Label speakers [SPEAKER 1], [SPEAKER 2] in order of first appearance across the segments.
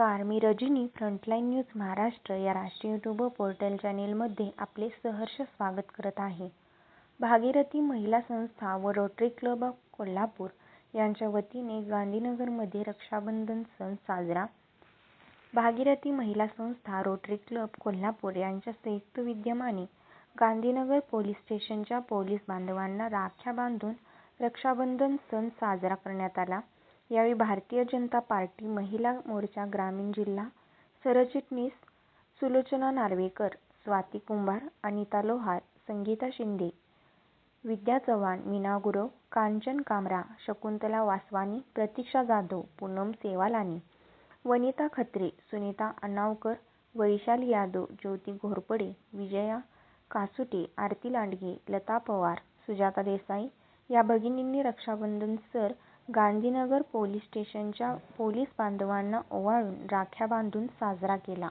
[SPEAKER 1] Rajani frontline news Maharashtra या राष्ट्रीय YouTube portal चॅनेलमध्ये आपले सहर्ष स्वागत करत आहे. भागीरथी महिला संस्था व रोटरी क्लब ऑफ कोल्हापूर यांच्या वतीने गांधीनगरमध्ये रक्षाबंधन सण साजरा. भागीरथी महिला संस्था, रोटरी क्लब कोल्हापूर यांच्या संयुक्त विद्यमाने गांधीनगर पोलीस स्टेशनच्या पोलीस बांधवांना राख्या बांधून रक्षाबंधन सण साजरा करण्यात आला. यावेळी भारतीय जनता पार्टी महिला मोर्चा ग्रामीण जिल्हा सरचिटणीस सुलोचना नार्वेकर, स्वाती कुंभार, अनिता लोहार, संगीता शिंदे, विद्या चव्हाण, मीना गुरव, कांचन कामरा, शकुंतला वासवानी, प्रतीक्षा जाधव, पूनम सेवालानी, वनिता खत्रे, सुनीता अनावकर वैशाली यादव, ज्योती घोरपडे, विजया कासुटे, आरती लांडगे, लता पवार, सुजाता देसाई या भगिनींनी रक्षाबंधन सर गांधीनगर पोलीस स्टेशनच्या पोलीस बांधवांना ओवाळून राख्या बांधून साजरा केला.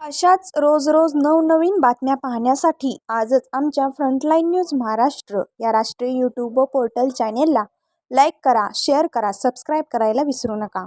[SPEAKER 2] अशाच रोज रोज नवनवीन बातम्या पाहण्यासाठी आजच आमच्या फ्रंटलाईन न्यूज महाराष्ट्र या राष्ट्रीय यूट्यूब पोर्टल चॅनेलला लाईक करा, शेअर करा, सबस्क्राईब करायला विसरू नका.